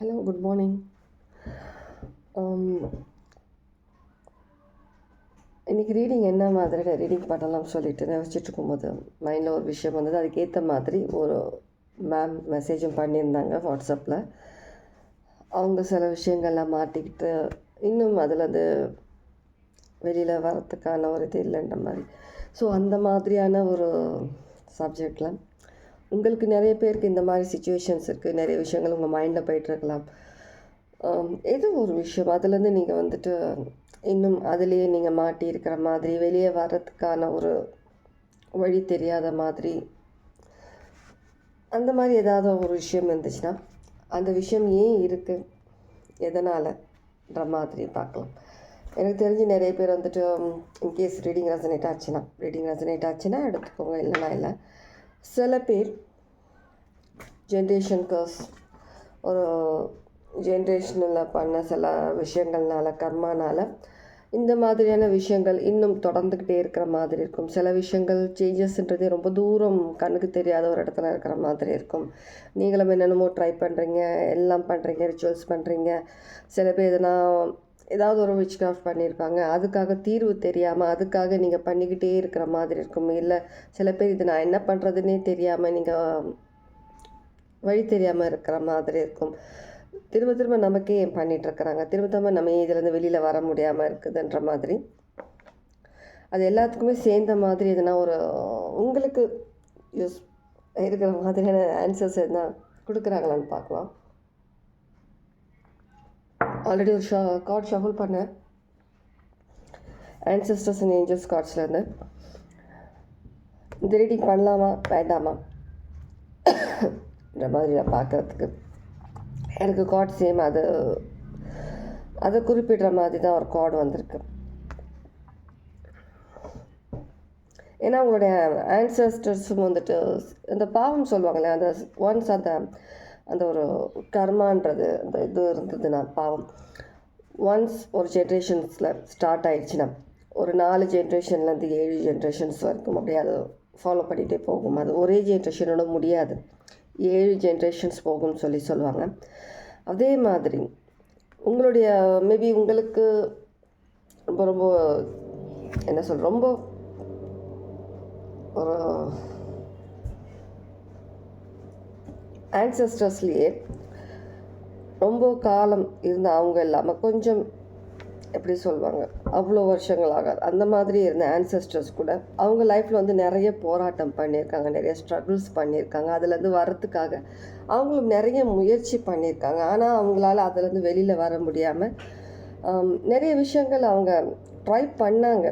Hello good morning இன்றைக்கி reading என்ன மாதிரி ரீடிங் பண்ணலாம் சொல்லிட்டு நினச்சிட்டு இருக்கும்போது மைண்டில் ஒரு விஷயம் வந்தது. அதுக்கேற்ற மாதிரி ஒரு மேம் மெசேஜும் பண்ணியிருந்தாங்க வாட்ஸ்அப்பில் அவங்க சில விஷயங்கள்லாம் மாட்டிக்கிட்டு இன்னும் அதில் அது வெளியில் வரத்துக்கான ஒரு இது இல்லைன்ற மாதிரி. ஸோ அந்த மாதிரியான ஒரு சப்ஜெக்டில் உங்களுக்கு நிறைய பேருக்கு இந்த மாதிரி சுச்சுவேஷன்ஸ் இருக்குது நிறைய விஷயங்கள் உங்கள் மைண்டில் போயிட்டுருக்கலாம். ஏதோ ஒரு விஷயம். அதுலேருந்து நீங்கள் வந்துட்டு இன்னும் அதுலேயே நீங்கள் மாட்டி இருக்கிற மாதிரி வெளியே வர்றதுக்கான ஒரு வழி தெரியாத மாதிரி அந்த மாதிரி ஏதாவது ஒரு விஷயம் இருந்துச்சுன்னா அந்த விஷயம் ஏன் இருக்குது எதனால்ன்ற மாதிரி பார்க்கலாம். எனக்கு தெரிஞ்சு நிறைய பேர் வந்துட்டு இன்கேஸ் ரீடிங் ரெசனேட் ஆச்சுன்னா ரீடிங் ரெசனேட் ஆச்சுன்னா எடுத்துக்கோங்க. இல்லைனா இல்லை. சில பேர் ஜென்ரேஷன் கர்ஸ் ஒரு uh, ஜென்ரேஷனில் பண்ண சில விஷயங்கள்னால கர்மானால் இந்த மாதிரியான விஷயங்கள் இன்னும் தொடர்ந்துக்கிட்டே இருக்கிற மாதிரி இருக்கும். சில விஷயங்கள் சேஞ்சஸ்ன்றதே ரொம்ப தூரம் கண்ணுக்கு தெரியாத ஒரு இடத்துல இருக்கிற மாதிரி இருக்கும். நீங்களும் என்னென்னமோ ட்ரை பண்ணுறீங்க எல்லாம் பண்ணுறீங்க ரிச்சுவல்ஸ் பண்ணுறீங்க சில பேர் எதனா ஏதாவது ஒரு விச் கிராஃப்ட் பண்ணியிருப்பாங்க. அதுக்காக தீர்வு தெரியாமல் அதுக்காக நீங்கள் பண்ணிக்கிட்டே இருக்கிற மாதிரி இருக்கும். இல்லை சில பேர் இது நான் என்ன பண்ணுறதுன்னே தெரியாமல் நீங்கள் வழி தெரியாமல் இருக்கிற மாதிரி இருக்கும். திரும்ப திரும்ப நமக்கே ஏன் பண்ணிகிட்ருக்குறாங்க திரும்ப திரும்ப நம்ம இதுலேருந்து வெளியில் வர முடியாமல் இருக்குதுன்ற மாதிரி. அது எல்லாத்துக்குமே சேர்ந்த மாதிரி எதுனா ஒரு உங்களுக்கு யூஸ் இருக்கிற மாதிரியான ஆன்சர்ஸ் எதுனா கொடுக்குறாங்களான்னு பார்க்கலாம். ஆல்ரெடி ஒரு ஷா கார்ட் ஷஃபுல் பண்ணேன் ஆன்சஸ்டர்ஸ் அண்ட் ஏஞ்சல்ஸ் கார்ட்ஸ்லேருந்து இந்த ரீடிங் பண்ணலாமா? வேண்டாமா? இந்த மாதிரி நான் பார்க்குறதுக்கு எனக்கு கார்டு சேம் அது அதை குறிப்பிடுற மாதிரி தான் ஒரு கார்டு வந்திருக்கு. ஏன்னா உங்களுடைய ஆன்சஸ்டர்ஸும் வந்துட்டு இந்த பாவம் சொல்லுவாங்களே அந்த ஒன்ஸ் அந்த அந்த ஒரு கர்மான்றது அந்த இது இருந்ததுன்னா பாவம். ஒன்ஸ் ஒரு ஜென்ரேஷன்ஸில் ஸ்டார்ட் ஆயிடுச்சுன்னா ஒரு நாலு ஜென்ரேஷன்லேருந்து ஏழு ஜென்ரேஷன்ஸ் வரைக்கும் அப்படியே அது ஃபாலோ பண்ணிகிட்டே போகும். அது ஒரே ஜென்ரேஷனோட முடியாது. ஏழு ஜென்ரேஷன்ஸ் போகும்னு சொல்லி சொல்லுவாங்க. அதே மாதிரி உங்களுடைய மேபி உங்களுக்கு ரொம்ப ரொம்ப என்ன சொல் ரொம்ப ஒரு ஆன்சஸ்டர்ஸ்லேயே ரொம்ப காலம் இருந்த அவங்க இல்லாமல் கொஞ்சம் எப்படி சொல்லுவாங்க அவ்வளோ வருஷங்கள் ஆகாது. அந்த மாதிரி இருந்த ஆன்சஸ்டர்ஸ் கூட அவங்க லைஃப்பில் வந்து நிறைய போராட்டம் பண்ணியிருக்காங்க நிறைய ஸ்ட்ரகிள்ஸ் பண்ணியிருக்காங்க. அதுலேருந்து வர்றதுக்காக அவங்களும் நிறைய முயற்சி பண்ணியிருக்காங்க. ஆனால் அவங்களால அதுலேருந்து வெளியில் வர முடியாமல் நிறைய விஷயங்கள் அவங்க ட்ரை பண்ணாங்க.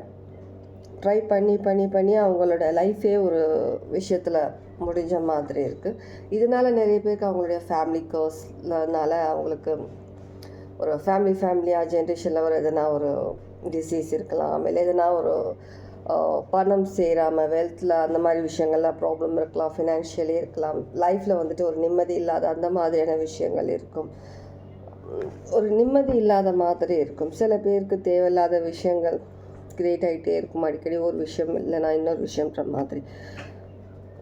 ட்ரை பண்ணி பண்ணி பண்ணி அவங்களோட லைஃபே ஒரு விஷயத்தில் முடிஞ்ச மாதிரி இருக்குது இதனால் நிறைய பேருக்கு அவங்களுடைய ஃபேமிலி கர்ஸ்னால அவங்களுக்கு ஒரு ஃபேமிலி ஃபேமிலியாக ஜென்ரேஷனில் ஒரு எதனா ஒரு டிசீஸ் இருக்கலாம் இல்லை எதுனா ஒரு பணம் சேராமல் வெல்த்தில் அந்த மாதிரி விஷயங்கள்லாம் ப்ராப்ளம் இருக்கலாம் ஃபினான்ஷியலி இருக்கலாம். லைஃப்பில் வந்துட்டு ஒரு நிம்மதி இல்லாத அந்த மாதிரியான விஷயங்கள் இருக்கும். ஒரு நிம்மதி இல்லாத மாதிரி இருக்கும். சில பேருக்கு தேவையில்லாத விஷயங்கள் கிரியேட் ஆகிட்டே இருக்கும். அடிக்கடி ஒரு விஷயம் இல்லைனா இன்னொரு விஷயம்ன்ற மாதிரி.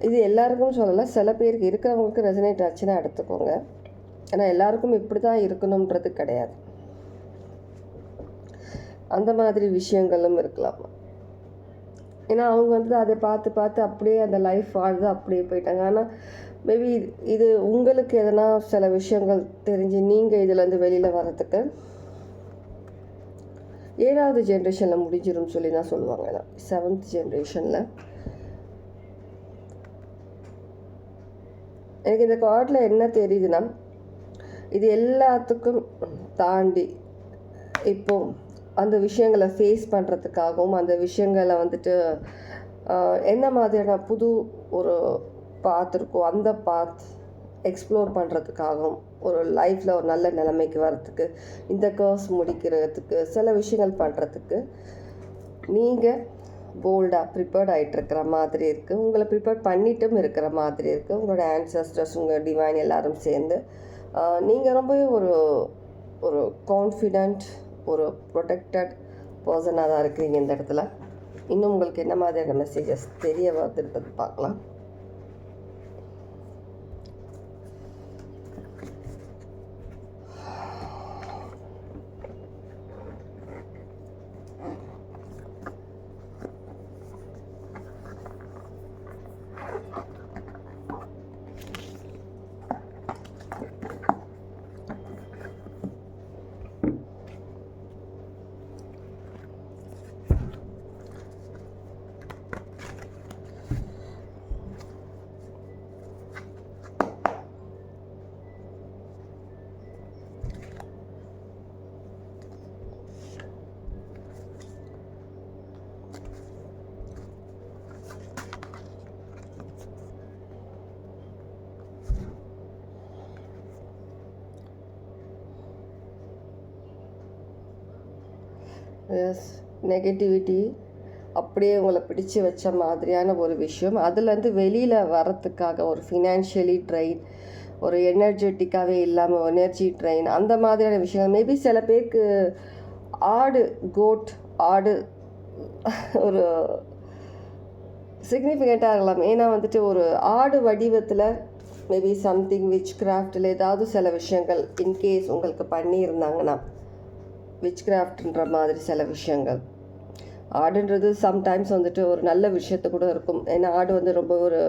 இது எல்லாருக்கும் சொல்லலை சில பேருக்கு இருக்கிறவங்களுக்கு ரெசனேட் ஆச்சுன்னா எடுத்துக்கோங்க. ஏன்னா எல்லாருக்கும் இப்படி தான் இருக்கணுன்றது கிடையாது. அந்த மாதிரி விஷயங்களும் இருக்கலாம். ஏன்னா அவங்க வந்து அதை பார்த்து பார்த்து அப்படியே அந்த லைஃப் வாழ்ந்து அப்படியே போயிட்டாங்க. ஆனால் மேபி இது உங்களுக்கு எதனா சில விஷயங்கள் தெரிஞ்சு நீங்கள் இதுலேருந்து வெளியில் வர்றதுக்கு ஏழாவது ஜென்ரேஷனில் முடிஞ்சிடும் சொல்லி தான் சொல்லுவாங்க. செவன்த் ஜென்ரேஷனில் எனக்கு இந்த கார்டில் என்ன தெரியுதுன்னா இது எல்லாத்துக்கும் தாண்டி இப்போது அந்த விஷயங்களை ஃபேஸ் பண்ணுறதுக்காகவும் அந்த விஷயங்களை வந்துட்டு என்ன மாதிரியான புது ஒரு பாத் இருக்கோ அந்த பாத் எக்ஸ்ப்ளோர் பண்ணுறதுக்காகவும் ஒரு லைஃப்பில் ஒரு நல்ல நிலைமைக்கு வர்றதுக்கு இந்த கேர்ஸ் முடிக்கிறதுக்கு சில விஷயங்கள் பண்ணுறதுக்கு நீங்கள் போல்டாக ப்ரிப்பேர்ட் ஆகிட்டு இருக்கிற மாதிரி இருக்குது உங்களை ப்ரிப்பேர் பண்ணிட்டும் இருக்கிற மாதிரி இருக்குது உங்களோட ஆன்சஸ்டர்ஸ் உங்கள் டிவைன் எல்லோரும் சேர்ந்து நீங்கள் ரொம்பவே ஒரு ஒரு கான்ஃபிடென்ட் ஒரு ப்ரொடெக்டட் பர்சனாக தான் இருக்கிறீங்க இந்த இடத்துல. இன்னும் உங்களுக்கு என்ன மாதிரியான மெசேஜஸ் தெரிய வருதுன்றது பார்க்கலாம். நெகட்டிவிட்டி அப்படியே உங்களை பிடிச்சு வச்ச மாதிரியான ஒரு விஷயம். அதுலேருந்து வெளியில் வரத்துக்காக ஒரு ஃபினான்ஷியலி ட்ரெயின் ஒரு எனர்ஜெட்டிக்காகவே இல்லாமல் எனர்ஜி ட்ரெயின் அந்த மாதிரியான விஷயங்கள். மேபி சில பேருக்கு ஆடு கோட் ஆடு ஒரு சிக்னிஃபிகண்ட்டாக இருக்கலாம். ஏன்னா வந்துட்டு ஒரு ஆடு வடிவத்தில் மேபி சம்திங் விச் கிராஃப்டில் ஏதாவது சில விஷயங்கள் இன்கேஸ் உங்களுக்கு பண்ணியிருந்தாங்கன்னா விச் கிராஃப்ட்ன்ற மாதிரி சில விஷயங்கள். ஆடுன்றது சம்டைம்ஸ் வந்துட்டு ஒரு நல்ல விஷயத்து கூட இருக்கும். ஏன்னா ஆடு வந்து ரொம்ப ஒரு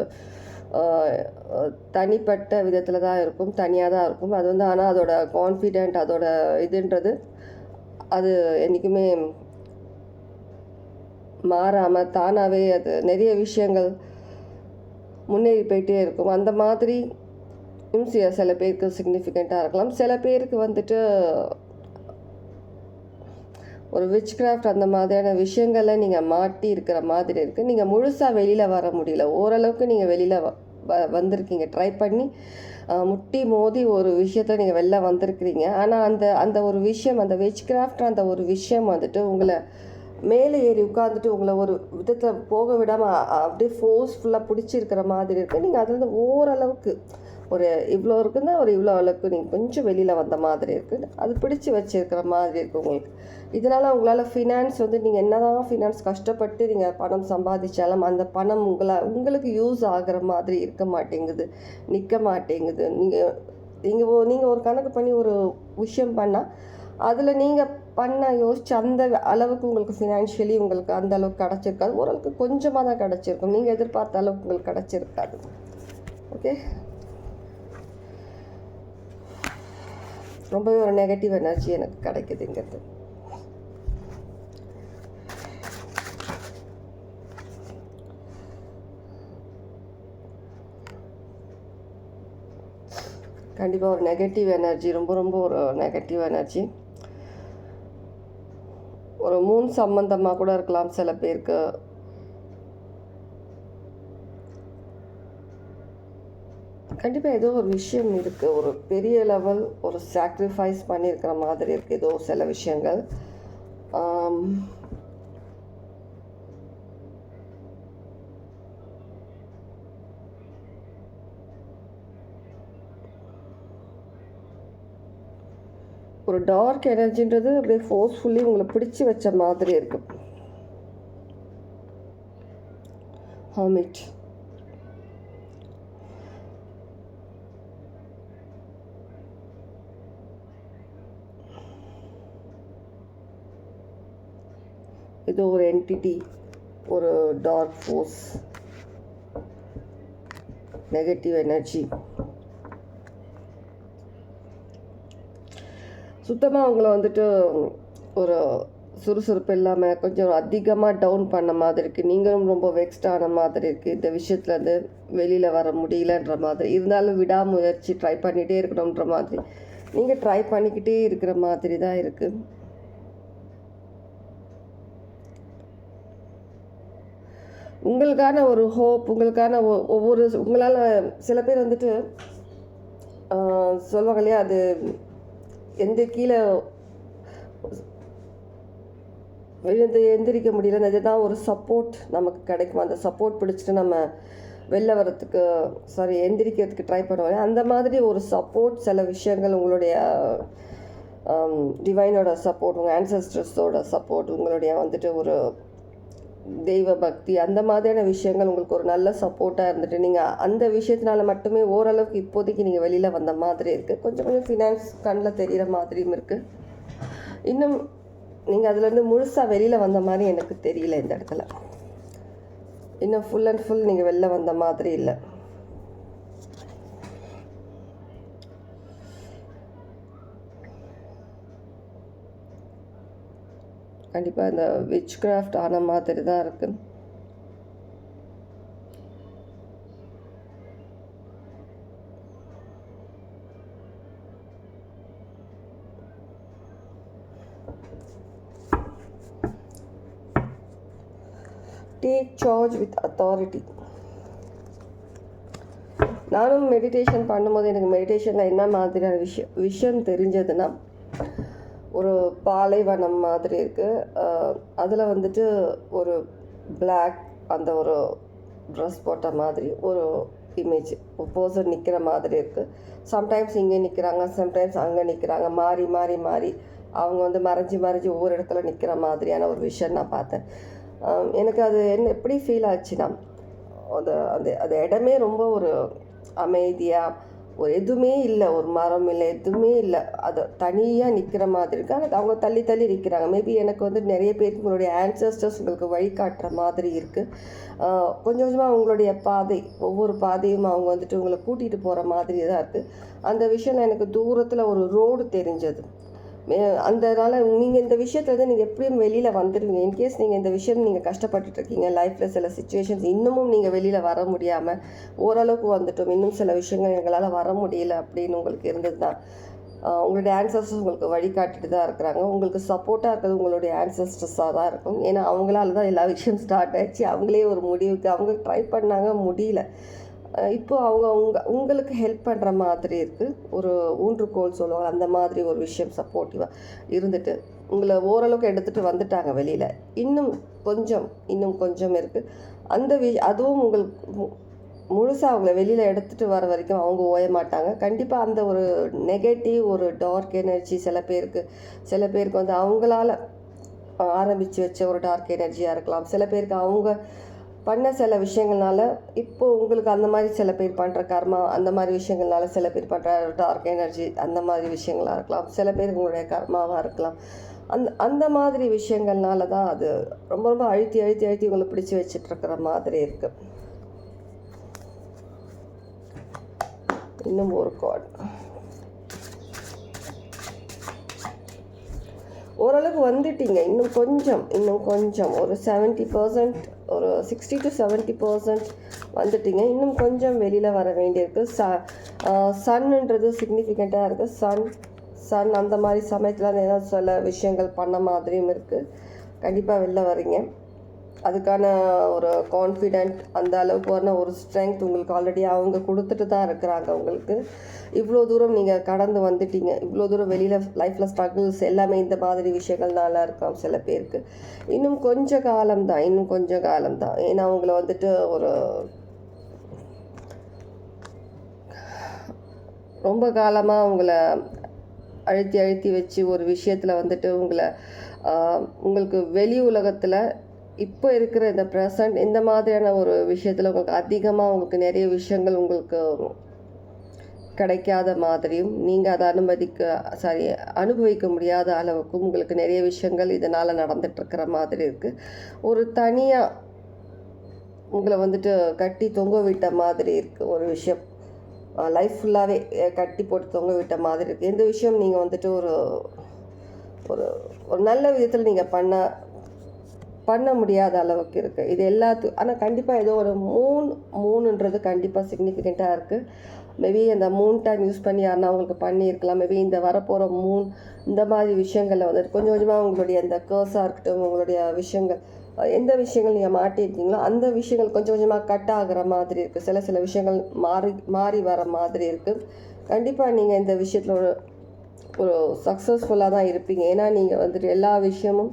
தனிப்பட்ட விதத்தில் தான் இருக்கும். தனியாக தான் இருக்கும். அது வந்து ஆனால் அதோட கான்ஃபிடென்ட் அதோட இதுன்றது அது என்றைக்குமே மாறாமல் தானாகவே அது நிறைய விஷயங்கள் முன்னேறி போயிட்டே இருக்கும். அந்த மாதிரி சில சில பேருக்கு சிக்னிஃபிகண்ட்டாக இருக்கலாம். சில பேருக்கு வந்துட்டு ஒரு விச் கிராஃப்ட் அந்த மாதிரியான விஷயங்களை நீங்கள் மாட்டி இருக்கிற மாதிரி இருக்குது நீங்கள் முழுசாக வெளியில் வர முடியல. ஓரளவுக்கு நீங்கள் வெளியில் வ வ- வந்திருக்கீங்க. ட்ரை பண்ணி முட்டி மோதி ஒரு விஷயத்த நீங்கள் வெளில வந்திருக்கிறீங்க. ஆனால் அந்த அந்த ஒரு விஷயம் அந்த விச் கிராஃப்ட் அந்த ஒரு விஷயம் வந்துட்டு உங்களை மேலே ஏறி உட்காந்துட்டு உங்களை ஒரு விதத்தில் போக விடாமல் அப்படியே ஃபோர்ஸ்ஃபுல்லாக பிடிச்சிருக்கிற மாதிரி இருக்குது நீங்கள் அதுலேருந்து ஓரளவுக்கு ஒரு இவ்வளோ இருக்குன்னா ஒரு இவ்வளோ அளவுக்கு நீங்கள் கொஞ்சம் வெளியில் வந்த மாதிரி இருக்குது அது பிடிச்சி வச்சுருக்கிற மாதிரி இருக்குது உங்களுக்கு. இதனால் உங்களால் ஃபினான்ஸ் வந்து நீங்கள் என்ன தான் ஃபினான்ஸ் கஷ்டப்பட்டு நீங்கள் பணம் சம்பாதிச்சாலும் அந்த பணம் உங்களை உங்களுக்கு யூஸ் ஆகிற மாதிரி இருக்க மாட்டேங்குது. நிற்க மாட்டேங்குது. நீங்கள் நீங்கள் நீங்கள் ஒரு கணக்கு பண்ணி ஒரு விஷயம் பண்ணால் அதில் நீங்கள் பண்ண யோசிச்சு அந்த அளவுக்கு உங்களுக்கு ஃபினான்ஷியலி உங்களுக்கு அந்த அளவுக்கு கிடச்சிருக்காது. ஓரளவுக்கு கொஞ்சமாக தான் கிடச்சிருக்கும். நீங்கள் எதிர்பார்த்த அளவுக்கு உங்களுக்கு கிடச்சிருக்காது. ஓகே ரொம்பவே ஒரு நெகட்டிவ் எனர்ஜி எனக்கு கிடைக்குதுங்கிறது. கண்டிப்பாக ஒரு நெகட்டிவ் எனர்ஜி ரொம்ப ரொம்ப ஒரு நெகட்டிவ் எனர்ஜி ஒரு மூன் சம்மந்தமாக கூட இருக்கலாம் சில பேருக்கு. கண்டிப்பாக ஏதோ ஒரு விஷயம் இருக்குது ஒரு பெரிய லெவல் ஒரு சாக்ரிஃபைஸ் பண்ணியிருக்கிற மாதிரி இருக்குது ஏதோ சில விஷயங்கள். ஒரு டார்க் எனர்ஜின்றது அப்படியே ஃபோர்ஸ்ஃபுல்லி உங்களை பிடிச்சி வச்ச மாதிரி இருக்கு. ஹாமிட் இது ஒரு என்டிட்டி ஒரு டார்க் ஃபோர்ஸ் நெகட்டிவ் எனர்ஜி சுத்தமாக அவங்கள வந்துட்டு ஒரு சுறுசுறுப்பு இல்லாமல் கொஞ்சம் அதிகமாக டவுன் பண்ண மாதிரி இருக்குது நீங்களும் ரொம்ப வெக்ஸ்ட் ஆன மாதிரி இருக்குது இந்த விஷயத்துலேருந்து வெளியில் வர முடியலன்ற மாதிரி. இருந்தாலும் விடாமுயற்சி ட்ரை பண்ணிகிட்டே இருக்கணுன்ற மாதிரி. நீங்கள் ட்ரை பண்ணிக்கிட்டே இருக்கிற மாதிரி தான் இருக்குது உங்களுக்கான ஒரு ஹோப் உங்களுக்கான ஒவ்வொரு உங்களால் சில பேர் வந்துட்டு சொல்லுவாங்க இல்லையா அது எந்த கீழே விழுந்து எந்திரிக்க முடியல இதுதான் ஒரு சப்போர்ட் நமக்கு கிடைக்கும். அந்த சப்போர்ட் பிடிச்சிட்டு நம்ம வெளில வரத்துக்கு சாரி எந்திரிக்கிறதுக்கு ட்ரை பண்ணுவோம் அந்த மாதிரி ஒரு சப்போர்ட் சில விஷயங்கள் உங்களுடைய டிவைனோட சப்போர்ட் உங்கள் ஆன்சஸ்டர்ஸோட சப்போர்ட் உங்களுடைய வந்துட்டு ஒரு தெய்வ பக்தி அந்த மாதிரியான விஷயங்கள் உங்களுக்கு ஒரு நல்ல சப்போர்ட்டாக இருந்துட்டு நீங்கள் அந்த விஷயத்தினால மட்டுமே ஓரளவுக்கு இப்போதைக்கு நீங்கள் வெளியில் வந்த மாதிரி இருக்குது கொஞ்சம் கொஞ்சம் ஃபினான்ஸ் கண்ணில் தெரிகிற மாதிரியும் இருக்குது இன்னும் நீங்கள் அதுலேருந்து முழுசாக வெளியில் வந்த மாதிரி எனக்கு தெரியல இந்த இடத்துல. இன்னும் ஃபுல் அண்ட் ஃபுல் நீங்கள் வெளில வந்த மாதிரி இல்லை. கண்டிப்பாக இந்த விச் கிராஃப்ட் ஆன மாதிரி தான் இருக்குது டேக் சார்ஜ் வித் அத்தாரிட்டி நானும் மெடிடேஷன் பண்ணும்போது எனக்கு மெடிடேஷனில் என்ன மாதிரியான விஷயம் விஷயம் தெரிஞ்சதுன்னா ஒரு பாலைவனம் மாதிரி இருக்குது அதில் வந்துட்டு ஒரு பிளாக் அந்த ஒரு ட்ரெஸ் போட்ட மாதிரி ஒரு இமேஜ் ஒரு நிற்கிற மாதிரி இருக்குது சம்டைம்ஸ் இங்கே நிற்கிறாங்க சம்டைம்ஸ் அங்கே நிற்கிறாங்க மாறி மாறி மாறி அவங்க வந்து மறைஞ்சி மறைஞ்சி ஒவ்வொரு இடத்துல நிற்கிற மாதிரியான ஒரு விஷயம் நான் பார்த்தேன். எனக்கு அது என்ன எப்படி ஃபீல் ஆச்சுன்னா அது அந்த அந்த இடமே ரொம்ப ஒரு அமைதியாக ஒரு எதுவுமே இல்லை. ஒரு மரம் இல்லை எதுவுமே இல்லை. அது தனியாக நிற்கிற மாதிரி இருக்குது ஆனால் அவங்க தள்ளி தள்ளி நிற்கிறாங்க மேபி எனக்கு வந்து நிறைய பேருக்கு உங்களுடைய ஆன்சஸ்டர்ஸ் உங்களுக்கு வழிகாட்டுற மாதிரி இருக்குது கொஞ்சம் கொஞ்சமாக அவங்களுடைய பாதை ஒவ்வொரு பாதையும் அவங்க வந்துட்டு உங்களை கூட்டிகிட்டு போகிற மாதிரி தான் இருக்குது அந்த விஷயம் எனக்கு தூரத்தில் ஒரு ரோடு தெரிஞ்சது. அந்தனால நீங்கள் இந்த விஷயத்துலேருந்து நீங்கள் எப்படியும் வெளியில் வந்துடுவீங்க இன்கேஸ் நீங்கள் இந்த விஷயம் நீங்கள் கஷ்டப்பட்டுட்டு இருக்கீங்க லைஃப்பில் சில சுச்சுவேஷன்ஸ் இன்னமும் நீங்கள் வெளியில் வர முடியாமல் ஓரளவுக்கு வந்துட்டோம். இன்னும் சில விஷயங்கள் எங்களால் வர முடியல அப்படின்னு உங்களுக்கு இருந்தது தான் உங்களுடைய ஆன்சஸ்டர்ஸ் உங்களுக்கு வழிகாட்டிட்டு தான் இருக்கிறாங்க. உங்களுக்கு சப்போர்ட்டாக இருக்கிறது உங்களுடைய ஆன்சஸ்டர்ஸாக தான் இருக்கும். ஏன்னா அவங்களால தான் எல்லா விஷயம் ஸ்டார்ட் ஆச்சு. அவங்களே ஒரு முடிவுக்கு அவங்க ட்ரை பண்ணாங்க முடியல. இப்போது அவங்க உங்க உங்களுக்கு ஹெல்ப் பண்ணுற மாதிரி இருக்குது ஒரு ஊன்றுகோல் சொல்லுவாங்க அந்த மாதிரி ஒரு விஷயம் சப்போர்ட்டிவாக இருந்துட்டு உங்களை ஓரளவுக்கு எடுத்துகிட்டு வந்துட்டாங்க வெளியில். இன்னும் கொஞ்சம் இன்னும் கொஞ்சம் இருக்குது அந்த வி அதுவும் உங்களுக்கு முழுசாக அவங்கள வெளியில் எடுத்துகிட்டு வர வரைக்கும் அவங்க ஓய மாட்டாங்க. கண்டிப்பாக அந்த ஒரு நெகட்டிவ் ஒரு டார்க் எனர்ஜி சில பேருக்கு சில பேருக்கு வந்து அவங்களால ஆரம்பித்து வச்ச ஒரு டார்க் எனர்ஜியாக இருக்கலாம். சில பேருக்கு அவங்க பண்ண சில விஷயங்கள்னால இப்போ உங்களுக்கு அந்த மாதிரி சில பேர் பண்ணுற கர்மா அந்த மாதிரி விஷயங்கள்னால சில பேர் பண்ணுற டார்க் எனர்ஜி அந்த மாதிரி விஷயங்களாக இருக்கலாம். சில பேர் உங்களுடைய கர்மாவாக இருக்கலாம். அந்த அந்த மாதிரி விஷயங்கள்னால தான் அது ரொம்ப ரொம்ப அழுத்தி அழுத்தி அழுத்தி உங்களை பிடிச்சி வச்சிட்ருக்கிற மாதிரி இருக்குது இன்னும் ஒரு கார்டு ஓரளவுக்கு வந்துட்டீங்க. இன்னும் கொஞ்சம் இன்னும் கொஞ்சம். ஒரு செவன்ட்டி பர்சன்ட் ஒரு சிக்ஸ்டி டு செவன்ட்டி பர்சன்ட் வந்துட்டீங்க. இன்னும் கொஞ்சம் வெளியில் வர வேண்டியிருக்கு. ச சன்ன்றது சிக்னிஃபிகண்ட்டாக இருக்குது சன் சன் அந்த மாதிரி சமயத்தில் ஏதாவது சில விஷயங்கள் பண்ண மாதிரியும் இருக்குது கண்டிப்பாக வெளில வரீங்க அதுக்கான ஒரு கான்ஃபிடென்ட் அந்த அளவுக்கு ஒரு ஸ்ட்ரென்த் உங்களுக்கு ஆல்ரெடி அவங்க கொடுத்துட்டு தான் இருக்கிறாங்க உங்களுக்கு. இவ்வளோ தூரம் நீங்கள் கடந்து வந்துட்டீங்க. இவ்வளோ தூரம் வெளியில் லைஃப்பில் ஸ்ட்ரகிள்ஸ் எல்லாமே இந்த மாதிரி விஷயங்கள்னால இருக்கலாம் சில பேருக்கு. இன்னும் கொஞ்ச காலம் தான் இன்னும் கொஞ்ச காலம் தான். ஏன்னா அவங்கள வந்துட்டு ஒரு ரொம்ப காலமாக உங்களை அழுத்தி அழுத்தி வச்சு ஒரு விஷயத்தில் வந்துட்டு உங்களை உங்களுக்கு வெளி உலகத்தில் இப்போ இருக்கிற இந்த ப்ரெசன்ட் இந்த மாதிரியான ஒரு விஷயத்தில் உங்களுக்கு அதிகமாக உங்களுக்கு நிறைய விஷயங்கள் உங்களுக்கு கிடைக்காத மாதிரியும் நீங்கள் அதை அனுமதிக்க சாரி அனுபவிக்க முடியாத அளவுக்கும் உங்களுக்கு நிறைய விஷயங்கள் இதனால் நடந்துட்டுருக்கிற மாதிரி இருக்குது ஒரு தனியாக உங்களை வந்துட்டு கட்டி தொங்க விட்ட மாதிரி இருக்குது ஒரு விஷயம். லைஃப் ஃபுல்லாகவே கட்டி போட்டு தொங்க விட்ட மாதிரி இருக்குது எந்த விஷயம் நீங்கள் வந்துட்டு ஒரு ஒரு ஒரு நல்ல விதத்தில் நீங்கள் பண்ண பண்ண முடியாத அளவுக்கு இருக்குது இது எல்லாத்து ஆனால் கண்டிப்பாக ஏதோ ஒரு மூணு மூணுன்றது கண்டிப்பாக சிக்னிஃபிகண்ட்டாக இருக்குது மேபி அந்த மூணு டைம் யூஸ் பண்ணி யாருன்னா அவங்களுக்கு பண்ணியிருக்கலாம். மேபி இந்த வரப்போகிற மூணு இந்த மாதிரி விஷயங்களில் வந்துட்டு கொஞ்சம் கொஞ்சமாக உங்களுடைய அந்த கேர்ஸாக இருக்கட்டும் உங்களுடைய விஷயங்கள் எந்த விஷயங்கள் நீங்கள் மாட்டியிருக்கீங்களோ அந்த விஷயங்கள் கொஞ்சம் கொஞ்சமாக கட் ஆகிற மாதிரி இருக்குது சில சில விஷயங்கள் மாறி மாறி வர மாதிரி இருக்குது கண்டிப்பாக நீங்கள் இந்த விஷயத்தில் ஒரு ஒரு சக்ஸஸ்ஃபுல்லாக தான் இருப்பீங்க. ஏன்னா நீங்கள் வந்துட்டு எல்லா விஷயமும்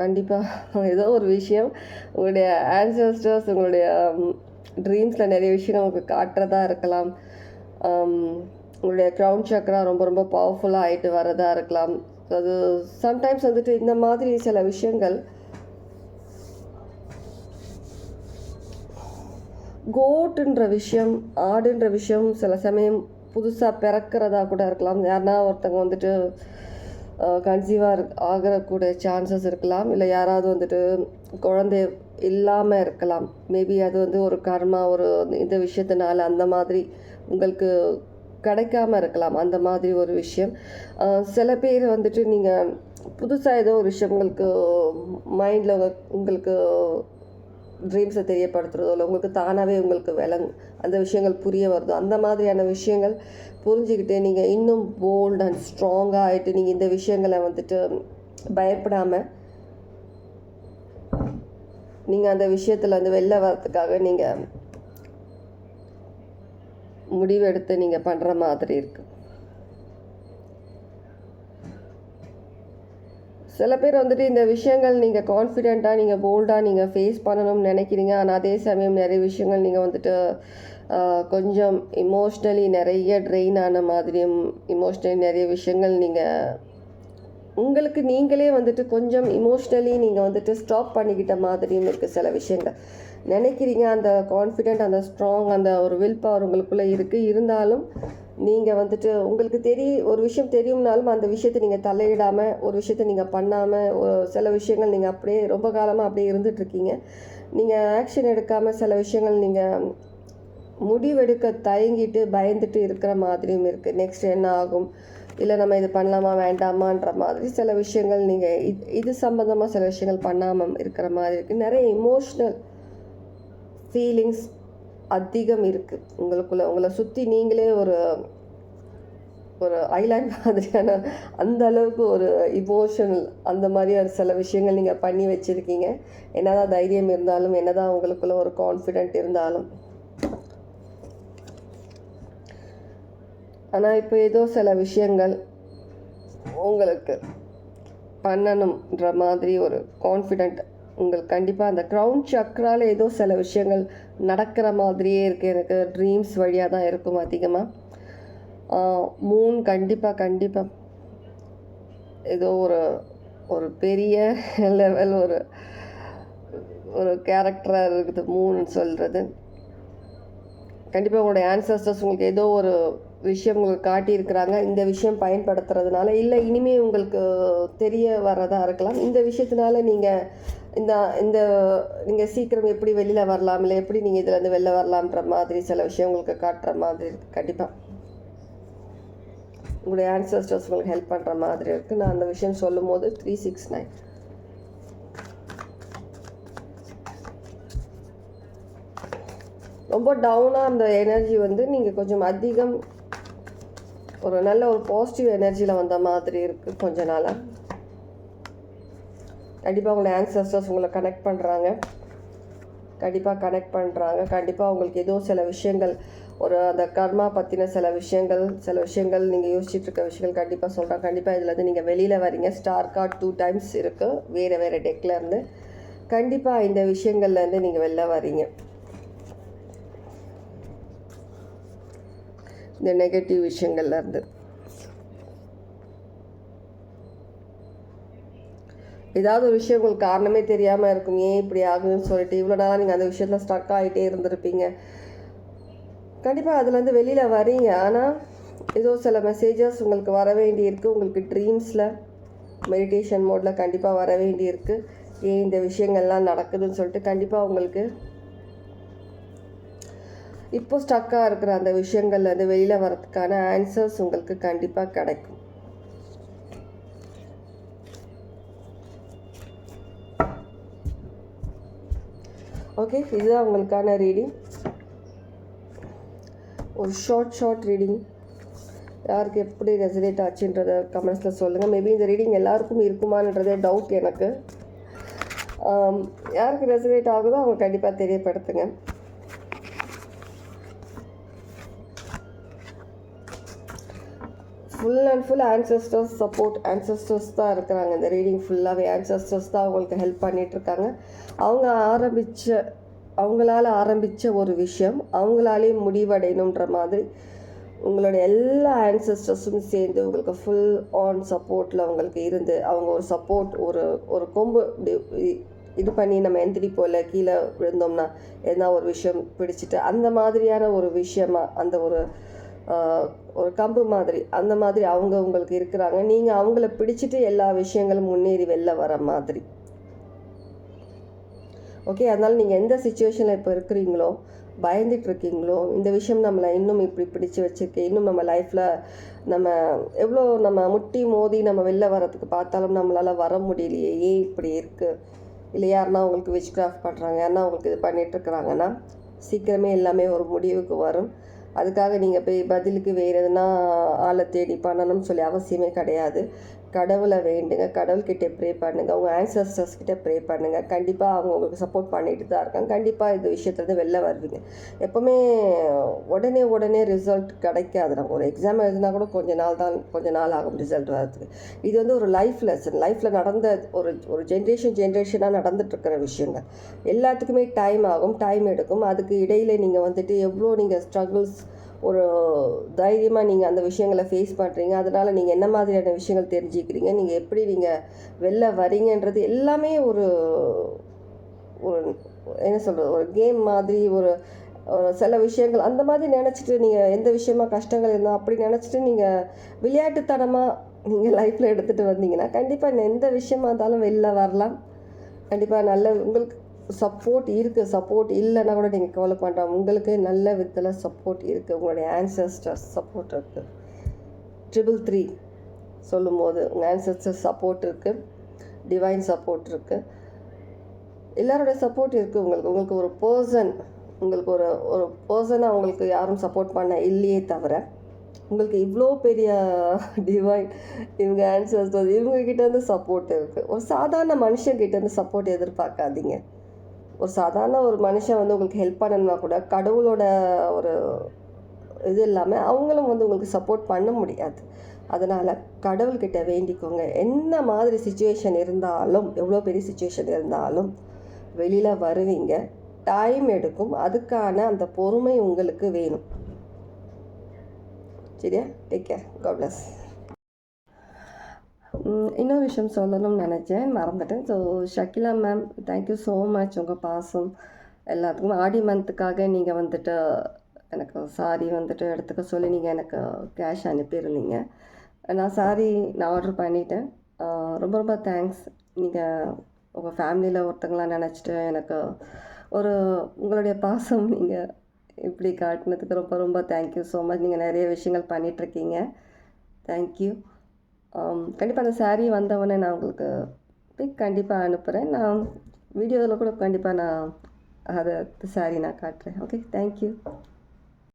கண்டிப்பாக ஏதோ ஒரு விஷயம். உங்களுடைய ஆன்சஸ்டர்ஸ் உங்களுடைய ட்ரீம்ஸில் நிறைய விஷயம் உங்களுக்கு காட்டுறதா இருக்கலாம். உங்களுடைய க்ரௌண்ட் சக்ரா ரொம்ப ரொம்ப பவர்ஃபுல்லாக ஆகிட்டு வரதா இருக்கலாம். அது சம்டைம்ஸ் வந்துட்டு இந்த மாதிரி சில விஷயங்கள் கோட்டுன்ற விஷயம் ஆடுன்ற விஷயம் சில சமயம் புதுசாக பிறக்கிறதா கூட இருக்கலாம். யாருன்னா ஒருத்தங்க வந்துட்டு கன்சீவாக ஆகிறக்கூடிய சான்சஸ் இருக்கலாம். இல்லை யாராவது வந்துட்டு குழந்தை இல்லாமல் இருக்கலாம். மேபி அது வந்து ஒரு கர்மா ஒரு இந்த விஷயத்தினால அந்த மாதிரி உங்களுக்கு கிடைக்காம இருக்கலாம். அந்த மாதிரி ஒரு விஷயம். சில பேர் வந்துட்டு நீங்கள் புதுசாக ஏதோ ஒரு விஷயம் உங்களுக்கு மைண்டில் உங்களுக்கு ட்ரீம்ஸை தெரியப்படுத்துறதோ இல்லை உங்களுக்கு தானாகவே உங்களுக்கு விளங் அந்த விஷயங்கள் புரிய வருதோ அந்த மாதிரியான விஷயங்கள் புரிஞ்சுக்கிட்டு நீங்கள் இன்னும் போல்ட் அண்ட் ஸ்ட்ராங்காக ஆகிட்டு நீங்கள் இந்த விஷயங்களை வந்துட்டு பயப்படாமல் நீங்கள் அந்த விஷயத்தில் வந்து வெளில வர்றதுக்காக நீங்கள் முடிவெடுத்து நீங்கள் பண்ணுற மாதிரி இருக்குது சில பேர் வந்துட்டு இந்த விஷயங்கள் நீங்கள் கான்ஃபிடெண்ட்டாக நீங்கள் போல்டாக நீங்கள் ஃபேஸ் பண்ணணும்னு நினைக்கிறீங்க. ஆனால் அதே சமயம் நிறைய விஷயங்கள் நீங்கள் வந்துட்டு கொஞ்சம் இமோஷ்னலி நிறைய ட்ரெயின் ஆன மாதிரியும் இமோஷ்னலி நிறைய விஷயங்கள் நீங்கள் உங்களுக்கு நீங்களே வந்துட்டு கொஞ்சம் இமோஷ்னலி நீங்கள் வந்துட்டு ஸ்டாப் பண்ணிக்கிட்ட மாதிரியும் இருக்குது சில விஷயங்கள். நினைக்கிறீங்க அந்த கான்ஃபிடென்ட் அந்த ஸ்ட்ராங் அந்த ஒரு வில் பவர் உங்களுக்குள்ளே இருக்குது இருந்தாலும் நீங்கள் வந்துட்டு உங்களுக்கு தெரிய ஒரு விஷயம் தெரியும்னாலும் அந்த விஷயத்தை நீங்கள் தலையிடாமல் ஒரு விஷயத்தை நீங்கள் பண்ணாமல் சில விஷயங்கள் நீங்கள் அப்படியே ரொம்ப காலமாக அப்படியே இருந்துகிட்ருக்கீங்க நீங்கள் ஆக்ஷன் எடுக்காமல் சில விஷயங்கள் நீங்கள் முடிவெடுக்க தயங்கிட்டு பயந்துட்டு இருக்கிற மாதிரியும் இருக்குது நெக்ஸ்ட் என்ன ஆகும்? இல்லை நம்ம இது பண்ணலாமா வேண்டாமான்ற மாதிரி சில விஷயங்கள் நீங்கள் இது இது சம்மந்தமாக சில விஷயங்கள் பண்ணாமல் இருக்கிற மாதிரி இருக்குது நிறைய இமோஷ்னல் ஃபீலிங்ஸ் அதிகம் இருக்குது உங்களுக்குள்ள உங்களை சுற்றி நீங்களே ஒரு ஒரு ஐலாண்ட் மாதிரியான அந்த அளவுக்கு ஒரு இமோஷனல் அந்த மாதிரியான சில விஷயங்கள் நீங்கள் பண்ணி வச்சுருக்கீங்க. என்னதான் தைரியம் இருந்தாலும் என்னதான் உங்களுக்குள்ள ஒரு கான்ஃபிடென்ட் இருந்தாலும் ஆனால் இப்போ ஏதோ சில விஷயங்கள் உங்களுக்கு பண்ணணுன்ற மாதிரி ஒரு கான்ஃபிடென்ட் உங்களுக்கு கண்டிப்பாக அந்த க்ரௌன் சக்ரால ஏதோ சில விஷயங்கள் நடக்கிற மாதிரியே இருக்குது எனக்கு ட்ரீம்ஸ் வழியாக தான் இருக்கும் அதிகமாக மூன் கண்டிப்பாக கண்டிப்பாக ஏதோ ஒரு ஒரு பெரிய லெவல் ஒரு ஒரு கேரக்டராக இருக்குது மூணுன்னு சொல்கிறது கண்டிப்பாக உங்களுடைய ஆன்சஸ்டர்ஸ் உங்களுக்கு ஏதோ ஒரு விஷயம் உங்களுக்கு காட்டியிருக்கிறாங்க. இந்த விஷயம் பயன்படுத்துறதுனால இல்லை இனிமேல் உங்களுக்கு தெரிய வர்றதாக இருக்கலாம். இந்த விஷயத்தினால நீங்கள் இந்த இந்த நீங்கள் சீக்கிரம் எப்படி வெளியில் வரலாம் இல்லை எப்படி நீங்கள் இதுலேருந்து வெளில வரலாம்ன்ற மாதிரி சில விஷயம் உங்களுக்கு காட்டுற மாதிரி இருக்குது கண்டிப்பாக உங்களுடைய ஆன்சஸ்டர்ஸ் உங்களுக்கு ஹெல்ப் பண்ணுற மாதிரி இருக்குது நான் அந்த விஷயம் சொல்லும் போது த்ரீ சிக்ஸ் நைன் ரொம்ப டவுனாக அந்த எனர்ஜி வந்து நீங்கள் கொஞ்சம் அதிகம் ஒரு நல்ல ஒரு பாசிட்டிவ் எனர்ஜியில் வந்த மாதிரி இருக்குது கொஞ்ச நாளாக கண்டிப்பாக உங்களை ஆன்சஸ்டர்ஸ் உங்களை கனெக்ட் பண்ணுறாங்க கண்டிப்பாக கனெக்ட் பண்ணுறாங்க கண்டிப்பாக உங்களுக்கு ஏதோ சில விஷயங்கள் ஒரு அந்த கர்மா பற்றின சில விஷயங்கள் சில விஷயங்கள் நீங்கள் யோசிச்சுட்டு இருக்க விஷயங்கள் கண்டிப்பாக சொல்கிறேன் கண்டிப்பாக இதில் வந்து நீங்கள் வெளியில் வரீங்க ஸ்டார் கார்ட் டூ டைம்ஸ் இருக்குது வேறு வேறு டெக்லேருந்து கண்டிப்பாக இந்த விஷயங்கள்லேருந்து நீங்கள் வெளில வரீங்க இந்த நெகட்டிவ் விஷயங்கள்ல இருந்து. ஏதாவது ஒரு விஷயம் உங்களுக்கு காரணமே தெரியாமல் இருக்கும். ஏன் இப்படி ஆகுதுன்னு சொல்லிட்டு இவ்வளோ நாளாக நீங்கள் அந்த விஷயத்தில் ஸ்டக் ஆகிட்டே இருந்திருப்பீங்க. கண்டிப்பாக அதுலேருந்து வெளியில் வரீங்க ஆனால் ஏதோ சில மெசேஜஸ் உங்களுக்கு வர வேண்டியிருக்கு. உங்களுக்கு ட்ரீம்ஸில் மெடிடேஷன் மோடில் கண்டிப்பாக வர வேண்டியிருக்கு. ஏன் இந்த விஷயங்கள்லாம் நடக்குதுன்னு சொல்லிட்டு கண்டிப்பாக உங்களுக்கு இப்போ ஸ்டக்காக இருக்கிற அந்த விஷயங்கள்லேருந்து வெளியில் வரதுக்கான ஆன்சர்ஸ் உங்களுக்கு கண்டிப்பாக கிடைக்கும். ஓகே இதுதான் உங்களுக்கான ரீடிங் ஒரு ஷார்ட் ஷார்ட் ரீடிங் யாருக்கு எப்படி ரெசனேட் ஆச்சுன்றத கமெண்ட்ஸில் சொல்லுங்கள் மேபி இந்த ரீடிங் எல்லாருக்கும் இருக்குமான்றதே டவுட் எனக்கு. யாருக்கு ரெசனேட் ஆகுதோ அவங்க கண்டிப்பாக தெரியப்படுத்துங்க. Full and full ancestors support ancestors தான் இருக்கிறாங்க. இந்த ரீடிங் ஃபுல்லாகவே ஆன்சஸ்டர்ஸ் தான் அவங்களுக்கு ஹெல்ப் பண்ணிகிட்ருக்காங்க அவங்க ஆரம்பித்த அவங்களால ஆரம்பித்த ஒரு விஷயம் அவங்களாலே முடிவடையணுன்ற மாதிரி உங்களுடைய எல்லா ஆன்சஸ்டர்ஸும் சேர்ந்து உங்களுக்கு ஃபுல் ஆன் சப்போர்ட்டில் அவங்களுக்கு இருந்து அவங்க ஒரு சப்போர்ட் ஒரு ஒரு கொம்பு இது பண்ணி நம்ம எந்திரி போல கீழே விழுந்தோம்னா எதனா ஒரு விஷயம் பிடிச்சிட்டு அந்த மாதிரியான ஒரு விஷயமா அந்த ஒரு ஒரு கம்பு மாதிரி அந்த மாதிரி அவங்க உங்களுக்கு இருக்கிறாங்க. நீங்கள் அவங்கள பிடிச்சிட்டு எல்லா விஷயங்களும் முன்னேறி வெளில வர மாதிரி. ஓகே அதனால் நீங்கள் எந்த சுச்சுவேஷனில் இப்போ இருக்கிறீங்களோ பயந்துட்டு இருக்கீங்களோ இந்த விஷயம் நம்மளை இன்னும் இப்படி பிடிச்சி வச்சுருக்கு. இன்னும் நம்ம லைஃப்பில் நம்ம எவ்வளோ நம்ம முட்டி மோதி நம்ம வெளில வரதுக்கு பார்த்தாலும் நம்மளால் வர முடியலையே. ஏன் இப்படி இருக்குது இல்லை யாருன்னா உங்களுக்கு விச் கிராஃப்ட் பண்ணுறாங்க யாருன்னா உங்களுக்கு இது பண்ணிகிட்ருக்குறாங்கன்னா சீக்கிரமே எல்லாமே ஒரு முடிவுக்கு வரும். அதுக்காக நீங்கள் போய் பதிலுக்கு வேறு எதுனா ஆளை தேடி பண்ணணும்னு சொல்லி அவசியமே கிடையாது. கடவுளை வேண்டுங்க கடவுள்கிட்ட ப்ரே பண்ணுங்க உங்கள் ஆன்சஸ்டர்ஸ் கிட்ட ப்ரே பண்ணுங்க. கண்டிப்பாக அவங்க உங்களுக்கு சப்போர்ட் பண்ணிட்டு தான் இருக்காங்க. கண்டிப்பாக இந்த விஷயத்துலேருந்து வெளில வருவீங்க. எப்போவுமே உடனே உடனே ரிசல்ட் கிடைக்காது. நம்ம ஒரு எக்ஸாம் எழுதினா கூட கொஞ்ச நாள் தான் கொஞ்ச நாள் ஆகும் ரிசல்ட் வரதுக்கு இது வந்து ஒரு லைஃப் லெசன் லைஃப்பில் நடந்த ஒரு ஒரு ஜென்ரேஷன் ஜென்ரேஷனாக நடந்துட்டுருக்கிற விஷயங்கள். எல்லாத்துக்குமே டைம் ஆகும் டைம் எடுக்கும். அதுக்கு இடையில் நீங்கள் வந்துட்டு எவ்வளோ நீங்கள் ஸ்ட்ரகிள்ஸ் ஒரு தைரியமாக நீங்கள் அந்த விஷயங்களை ஃபேஸ் பண்ணுறீங்க அதனால் நீங்கள் என்ன மாதிரியான விஷயங்கள் தெரிஞ்சுக்கிறீங்க? நீங்கள் எப்படி நீங்கள் வெளில வரீங்கன்றது எல்லாமே ஒரு ஒரு என்ன சொல்கிறது ஒரு கேம் மாதிரி ஒரு ஒரு சில விஷயங்கள் அந்த மாதிரி நினச்சிட்டு நீங்கள் எந்த விஷயமா கஷ்டங்கள் இருந்தால் அப்படி நினச்சிட்டு நீங்கள் விளையாட்டுத்தனமாக நீங்கள் லைஃப்பில் எடுத்துகிட்டு வந்தீங்கன்னா கண்டிப்பாக எந்த விஷயமா இருந்தாலும் வெளில வரலாம். கண்டிப்பாக நல்ல உங்களுக்கு சப்போர்ட் இருக்குது சப்போர்ட் இல்லைன்னா கூட நீங்கள் கவலை பண்ணுறோம் உங்களுக்கு நல்ல விதத்தில் சப்போர்ட் இருக்குது உங்களுடைய ஆன்சஸ்டர்ஸ் சப்போர்ட் இருக்குது ட்ரிபிள் த்ரீ சொல்லும்போது உங்கள் ஆன்சஸ்டர்ஸ் சப்போர்ட் இருக்குது டிவைன் சப்போர்ட் இருக்குது எல்லாரோடைய சப்போர்ட் இருக்குது உங்களுக்கு. உங்களுக்கு ஒரு பர்சன் உங்களுக்கு ஒரு ஒரு பர்சனாக உங்களுக்கு யாரும் சப்போர்ட் பண்ண இல்லையே தவிர உங்களுக்கு இவ்வளோ பெரிய டிவைன் இவங்க ஆன்சர்ஸ் இவங்கக்கிட்டேருந்து சப்போர்ட் இருக்குது ஒரு சாதாரண மனுஷங்கிட்டேருந்து சப்போர்ட் எதிர்பார்க்காதீங்க. ஒரு சாதாரண ஒரு மனுஷன் வந்து உங்களுக்கு ஹெல்ப் பண்ணணும்னா கூட கடவுளோட ஒரு இது இல்லாமல் அவங்களும் வந்து உங்களுக்கு சப்போர்ட் பண்ண முடியாது. அதனால் கடவுள்கிட்ட வேண்டிக்கோங்க. என்ன மாதிரி சுச்சுவேஷன் இருந்தாலும் எவ்வளோ பெரிய சுச்சுவேஷன் இருந்தாலும் வெளியில் வருவீங்க. டைம் எடுக்கும். அதுக்கான அந்த பொறுமை உங்களுக்கு வேணும். சரியா? டேக் கேர் காட் பிளஸ் இன்னொரு விஷயம் சொல்லணும்னு நினச்சேன் மறந்துட்டேன் so Shakila ma'am thank you so much உங்கள் பாசம் எல்லாத்துக்கும் ஆடி மந்த்துக்காக நீங்கள் வந்துட்டு எனக்கு சாரி வந்துட்டு எடுத்துக்க சொல்லி நீங்கள் எனக்கு கேஷ் அனுப்பியிருந்தீங்க நான் சாரி நான் ஆர்டர் பண்ணிட்டேன் ரொம்ப ரொம்ப தேங்க்ஸ் நீங்கள் உங்கள் ஃபேமிலியில் ஒருத்தங்களாம் நினச்சிட்டு எனக்கு ஒரு உங்களுடைய பாசம் நீங்கள் இப்படி காட்டினதுக்கு ரொம்ப ரொம்ப தேங்க்யூ ஸோ மச் நீங்கள் நிறைய விஷயங்கள் பண்ணிகிட்ருக்கீங்க தேங்க்யூ கண்டிப்பாக அந்த சாரீ வந்தவொடனே நான் உங்களுக்கு பிக் கண்டிப்பாக அனுப்புகிறேன் நான் வீடியோவில் கூட கண்டிப்பாக நான் அதை saree நான் காட்டுறேன். Okay thank you